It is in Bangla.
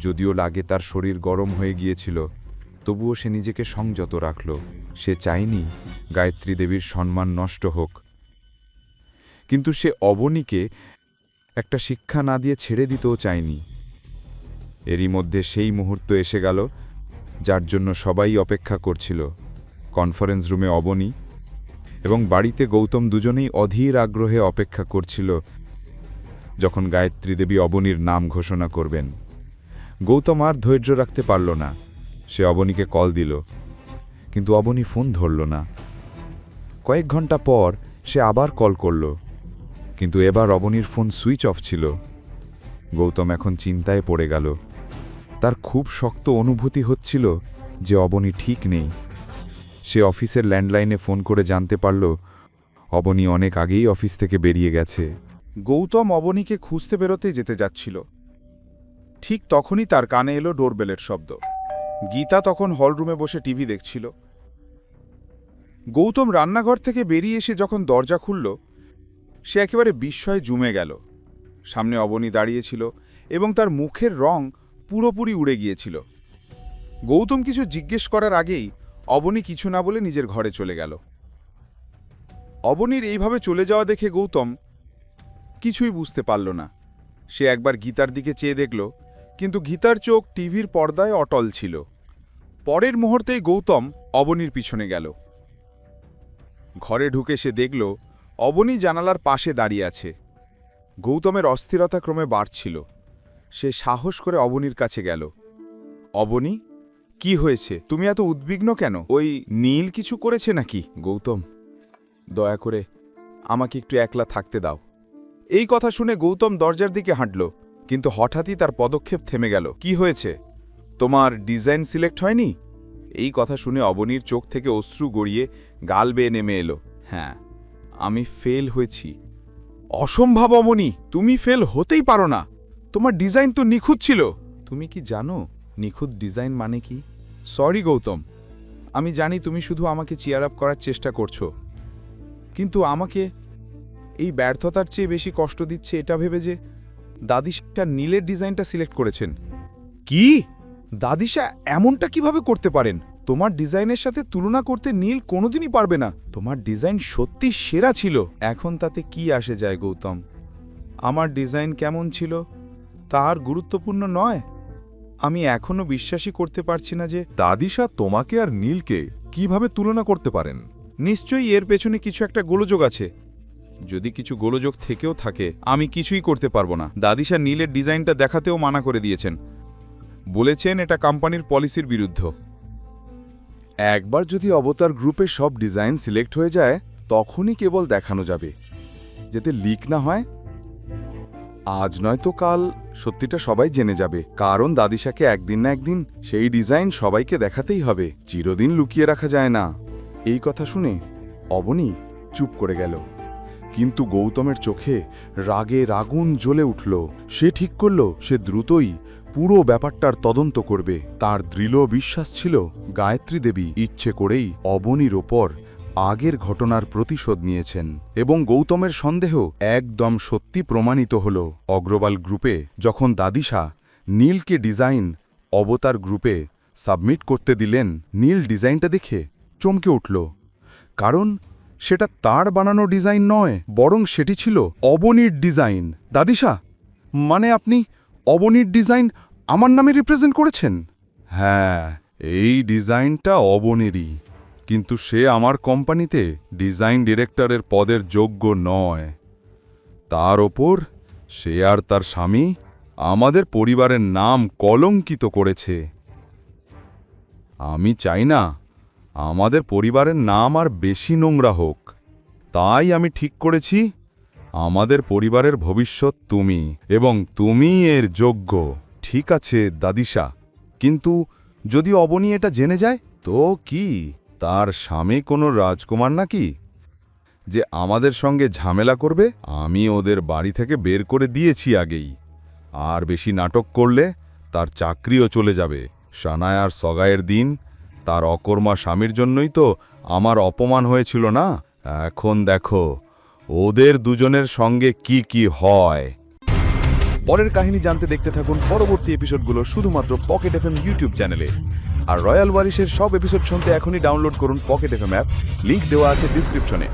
যদিও লাগে তার শরীর গরম হয়ে গিয়েছিল, তবুও সে নিজেকে সংযত রাখল। সে চায়নি গায়ত্রী দেবীর সম্মান নষ্ট হোক। কিন্তু সে অবনীকে একটা শিক্ষা না দিয়ে ছেড়ে দিতেও চায়নি। এরই মধ্যে সেই মুহূর্ত এসে গেল, যার জন্য সবাই অপেক্ষা করছিল। কনফারেন্স রুমে অবনী এবং বাড়িতে গৌতম দুজনেই অধীর আগ্রহে অপেক্ষা করছিল, যখন গায়ত্রী দেবী অবনীর নাম ঘোষণা করবেন। গৌতম আর ধৈর্য রাখতে পারল না। সে অবনীকে কল দিল, কিন্তু অবনী ফোন ধরল না। কয়েক ঘণ্টা পর সে আবার কল করল, কিন্তু এবার অবনীর ফোন সুইচ অফ ছিল। গৌতম এখন চিন্তায় পড়ে গেল। তার খুব শক্ত অনুভূতি হচ্ছিল যে অবনী ঠিক নেই। সে অফিসের ল্যান্ডলাইনে ফোন করে জানতে পারল, অবনী অনেক আগেই অফিস থেকে বেরিয়ে গেছে। গৌতম অবনীকে খুঁজতে বেরোতে যেতে যাচ্ছিল। ঠিক তখনই তার কানে এলো ডোরবেলের শব্দ। গীতা তখন হলরুমে বসে টিভি দেখছিল। গৌতম রান্নাঘর থেকে বেরিয়ে এসে যখন দরজা খুলল, সে একেবারে বিস্ময়ে জুমে গেল। সামনে অবনী দাঁড়িয়েছিল এবং তার মুখের রং পুরোপুরি উড়ে গিয়েছিল। গৌতম কিছু জিজ্ঞেস করার আগেই অবনী কিছু না বলে নিজের ঘরে চলে গেল। অবনীর এইভাবে চলে যাওয়া দেখে গৌতম কিছুই বুঝতে পারল না। সে একবার গীতার দিকে চেয়ে দেখল কিন্তু গীতার চোখ টিভির পর্দায় অটল ছিল। পরের মুহূর্তেই গৌতম অবনীর পিছনে গেল। ঘরে ঢুকে সে দেখল, অবনী জানালার পাশে দাঁড়িয়ে আছে। গৌতমের অস্থিরতা ক্রমে বাড়ছিল। সে সাহস করে অবনীর কাছে গেল। অবনী, কি হয়েছে? তুমি এত উদ্বিগ্ন কেন? ওই নীল কিছু করেছে নাকি? গৌতম, দয়া করে আমাকে একটু একলা থাকতে দাও। এই কথা শুনে গৌতম দরজার দিকে হাঁটল। কিন্তু হঠাৎই তার পদক্ষেপ থেমে গেল। কি হয়েছে? তোমার ডিজাইন সিলেক্ট হয়নি? এই কথা শুনে অবনীর চোখ থেকে অশ্রু গড়িয়ে গাল বেয়ে নেমে এলো। হ্যাঁ আমি ফেল হয়েছি। অসম্ভব অমনি তুমি ফেল হতেই পারো না। তোমার ডিজাইন তো নিখুঁত ছিল। তুমি কি জানো, নিখুঁত ডিজাইন মানে কি? সরি গৌতম, আমি জানি তুমি শুধু আমাকে চিয়ার আপ করার চেষ্টা করছ। কিন্তু আমাকে এই ব্যর্থতার চেয়ে বেশি কষ্ট দিচ্ছে এটা ভেবে যে দাদিশা নীলের ডিজাইনটা সিলেক্ট করেছেন। কি? দাদিশা এমনটা কীভাবে করতে পারেন? তোমার ডিজাইনের সাথে তুলনা করতে নীল কোনোদিনই পারবে না। তোমার ডিজাইন সত্যি সেরা ছিল। এখন তাতে কি আসে যায়, গৌতম? আমার ডিজাইন কেমন ছিল? তার গুরুত্বপূর্ণ নয়। আমি এখনও বিশ্বাসই করতে পারছি না যে দাদিশা তোমাকে আর নীলকে কীভাবে তুলনা করতে পারেন। নিশ্চয়ই এর পেছনে কিছু একটা গোলযোগ আছে। যদি কিছু গোলযোগ থেকেও থাকে, আমি কিছুই করতে পারব না। দাদিশা নীলের ডিজাইনটা দেখাতেও মানা করে দিয়েছেন। বলেছেন এটা কোম্পানির পলিসির বিরুদ্ধ। একবার যদি অবতার গ্রুপে সব ডিজাইন সিলেক্ট হয়ে যায়, তখনই কেবল দেখানো যাবে। যাতে লিক না হয়। আজ নয়তো কাল, সত্যিটা সবাই জেনে যাবে। কারণ দাদিশাকে একদিন না একদিন সেই ডিজাইন সবাইকে দেখাতেই হবে। চিরদিন লুকিয়ে রাখা যায় না। এই কথা শুনে অবনী চুপ করে গেল। কিন্তু গৌতমের চোখে রাগে রাগুন জ্বলে উঠল। সে ঠিক করল, সে দ্রুতই পুরো ব্যাপারটার তদন্ত করবে। তার দৃঢ় বিশ্বাস ছিল, গায়ত্রী দেবী ইচ্ছে করেই অবনীর ওপর আগের ঘটনার প্রতিশোধ নিয়েছেন এবং গৌতমের সন্দেহ একদম সত্যি প্রমাণিত হল। অগ্রবাল গ্রুপে যখন দাদিশা নীলকে ডিজাইন অবতার গ্রুপে সাবমিট করতে দিলেন, নীল ডিজাইনটা দেখে চমকে উঠল। কারণ সেটা তার বানানো ডিজাইন নয়, বরং সেটি ছিল অবনীর ডিজাইন। দাদিশা মানে আপনি অবনীর ডিজাইন আমার নামে রিপ্রেজেন্ট করেছেন? হ্যাঁ এই ডিজাইনটা অবনেরই। কিন্তু সে আমার কোম্পানিতে ডিজাইন ডিরেক্টরের পদের যোগ্য নয়। তার ওপর সে আর তার স্বামী আমাদের পরিবারের নাম কলঙ্কিত করেছে। আমি চাই না আমাদের পরিবারের নাম আর বেশি নোংরা হোক। তাই আমি ঠিক করেছি, আমাদের পরিবারের ভবিষ্যৎ তুমি এবং তুমি এর যোগ্য। ঠিক আছে, দাদিশা। কিন্তু যদি অবনী এটা জেনে যায়, তো কি? তার স্বামী কোনো রাজকুমার নাকি? যে আমাদের সঙ্গে ঝামেলা করবে, আমি ওদের বাড়ি থেকে বের করে দিয়েছি আগেই। আর বেশি নাটক করলে তার চাকরিও চলে যাবে। সানায় আর সগায়ের দিন তার অকর্মা স্বামীর জন্যই তো আমার অপমান হয়েছিল না? এখন দেখো, ওদের দুজনের সঙ্গে কি কি হয়। পরের কাহিনী জানতে দেখতে থাকুন পরবর্তী এপিসোডগুলো শুধুমাত্র পকেট এফ এম ইউটিউব চ্যানেলে। আর রয়্যাল ওয়ারিশের সব এপিসোড শুনতে এখনই ডাউনলোড করুন পকেট এফএম অ্যাপ, লিংক দেওয়া আছে ডিসক্রিপশনে।